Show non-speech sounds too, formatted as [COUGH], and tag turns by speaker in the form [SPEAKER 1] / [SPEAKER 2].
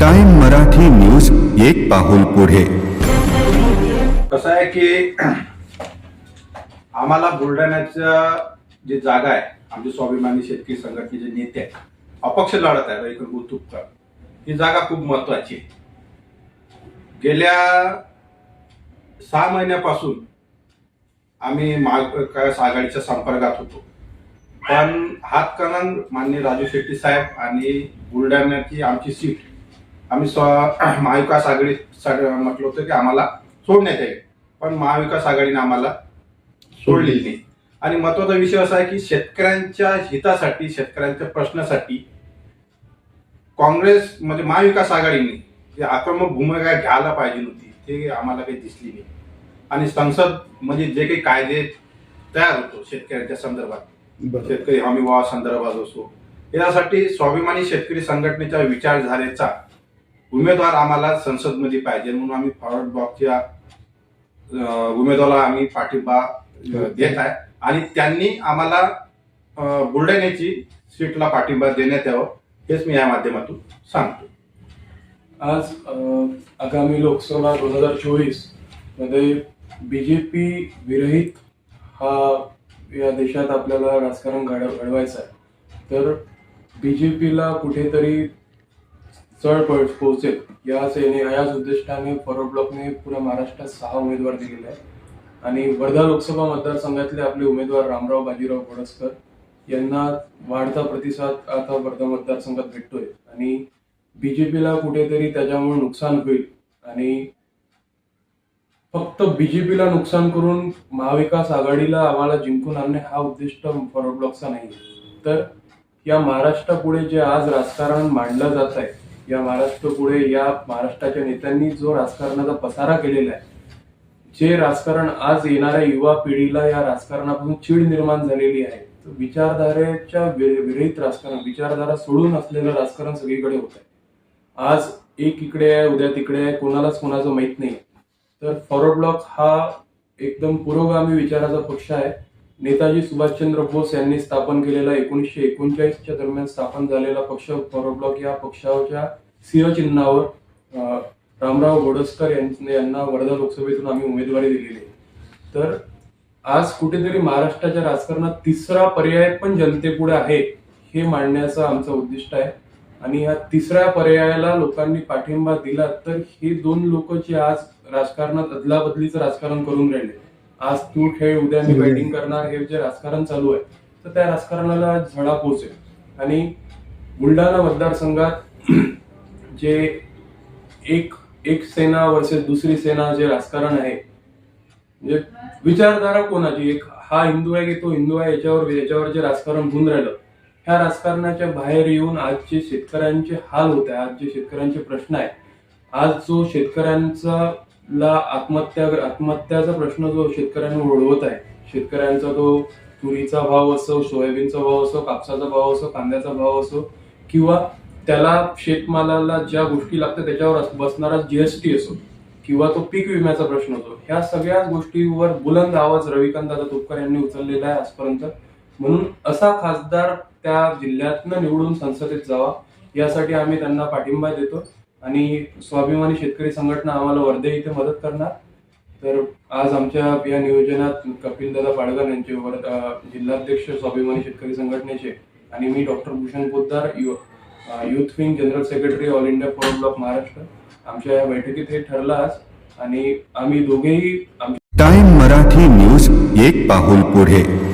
[SPEAKER 1] Time Marathi news एक पाहुल पुढे.
[SPEAKER 2] कसं आहे की आम्हाला बुलढाण्याच्या जी जागा आहे आमचे स्वाभिमानी शेतकरी संघटनेचे नेते आहेत अपक्ष लढत आहे रविकर गुतुपकर ही जागा खूप महत्वाची आहे. गेल्या सहा महिन्यापासून आम्ही महाविकास आघाडीच्या संपर्कात होतो. पण हातकणंग मान्य राजू शेट्टी साहेब आणि बुलढाण्याची आमची सीट आम्ही स्व [CLEARS THROAT] महाविकास आघाडी म्हटलं होतं की आम्हाला सोडण्यात येईल. पण महाविकास आघाडीने आम्हाला सोडलेली नाही. आणि महत्त्वाचा विषय असा आहे की शेतकऱ्यांच्या हितासाठी शेतकऱ्यांच्या प्रश्नासाठी काँग्रेस म्हणजे महाविकास आघाडीने जे आक्रमक भूमिका घ्यायला पाहिजे होती ते आम्हाला काही दिसली नाही. आणि संसद म्हणजे जे काही कायदे तयार होतो शेतकऱ्यांच्या संदर्भात. शेतकरी हमी भावा संदर्भात असो. यासाठी स्वाभिमानी शेतकरी संघटनेच्या विचारधारेचा उमेदवार आम्हाला संसदमध्ये पाहिजे म्हणून आम्ही फॉरवर्ड ब्लॉकच्या उमेदवाराला आम्ही पाठिंबा देत आहे. आणि त्यांनी आम्हाला बुलढाण्याची सीटला पाठिंबा देण्यात यावं हेच मी या माध्यमातून सांगतो.
[SPEAKER 3] आज आगामी लोकसभा दोन हजार चोवीसमध्ये बीजेपी विरहित हा या देशात आपल्याला राजकारण घड घडवायचं आहे. तर बीजेपीला कुठेतरी चढ पोहोचेल या सेने याच उद्दिष्टाने फॉरवर्ड ब्लॉकने पुऱ्या महाराष्ट्रात सहा उमेदवार दिलेले आहेत. आणि वर्धा लोकसभा मतदारसंघातले आपले उमेदवार रामराव बाजीराव घोडसकर यांना वाढता प्रतिसाद आता वर्धा मतदारसंघात भेटतोय. आणि बीजेपीला कुठेतरी त्याच्यामुळे नुकसान होईल. आणि फक्त बीजेपीला नुकसान करून महाविकास आघाडीला आम्हाला जिंकून आणणे हा उद्दिष्ट फॉरवर्ड ब्लॉकचा नाही तर या महाराष्ट्रापुढे जे आज राजकारण मांडलं जात आहे या महाराष्ट्रापुढे या महाराष्ट्राच्या नेत्यांनी जो राजकारणाचा पसारा केलेला आहे जे राजकारण आज येणाऱ्या युवा पिढीला या राजकारणापासून चीड निर्माण झालेली आहे तर विचारधारेच्या वि- विरहित राजकारण विचारधारा सोडून असलेलं राजकारण सगळीकडे होत आहे. आज एक इकडे आहे उद्या तिकडे आहे कोणालाच कोणाचं माहीत नाही. तर फॉरवर्ड ब्लॉक हा एकदम पुरोगामी विचाराचा पक्ष आहे. नेताजी सुभाषचंद्र बोस यांनी स्थापन केलेला एकोणीसशे एकोणचाळीसच्या दरम्यान स्थापन झालेला पक्ष फॉर ब्लॉक या पक्षाच्या सिंह चिन्हावर रामराव घोडसकर यांनी- यांना वर्धा लोकसभेतून आम्ही उमेदवारी दिलेली आहे. तर आज कुठेतरी महाराष्ट्राच्या राजकारणात तिसरा पर्याय पण जनतेपुढे आहे हे मांडण्याचं आमचं उद्दिष्ट आहे. आणि या तिसऱ्या पर्यायाला लोकांनी पाठिंबा दिला तर हे दोन लोक जे आज राजकारणात अदलाबदलीचं राजकारण करून राहिले आज तू खेळ उद्या मी बॅटिंग करणार हे जे राजकारण चालू आहे तर त्या राजकारणाला झळा पोचेल आणि बुलढाणा मतदारसंघात जे एक एक सेना वर्सेस दुसरी सेना जे राजकारण आहे म्हणजे विचारधारा कोणाची? एक हा हिंदू आहे की तो हिंदू आहे याच्यावर याच्यावर जे राजकारण होऊन राहिलं ह्या राजकारणाच्या बाहेर येऊन आज जे शेतकऱ्यांचे हाल होत आहे आज जे शेतकऱ्यांचे प्रश्न आहे आज जो शेतकऱ्यांचा ला आत्महत्या आत्महत्याचा प्रश्न जो शेतकऱ्यांना ओढवत आहे शेतकऱ्यांचा तो तुरीचा भाव असो सोयाबीनचा भाव असो कापसाचा भाव असो कांद्याचा भाव असो किंवा त्याला शेतमालाला ज्या गोष्टी लागतात त्याच्यावर बसणारा जीएसटी असो किंवा तो पीक विम्याचा प्रश्न असो ह्या सगळ्याच गोष्टीवर बुलंद आवाज रविकांत दादा तुपकर यांनी उचललेला आहे आजपर्यंत. म्हणून असा खासदार त्या जिल्ह्यातनं निवडून संसदेत जावा यासाठी आम्ही त्यांना पाठिंबा देतो. आणि स्वाभिमानी शेतकरी संघटना आम्हाला वर्धे इथे मदत करणार. तर आज आमच्या या नियोजनात कपिलदादा पाडकर यांचे वर- जिल्हाध्यक्ष स्वाभिमानी शेतकरी संघटनेचे आणि मी doctor Bhushan Poddar U youth wing general secretary all India forward bloc Maharashtra. आमच्या या बैठकीत हे ठरलं आज आणि आम्ही दोघेही
[SPEAKER 1] टाइम मराठी न्यूज एक पाहुल पुढे.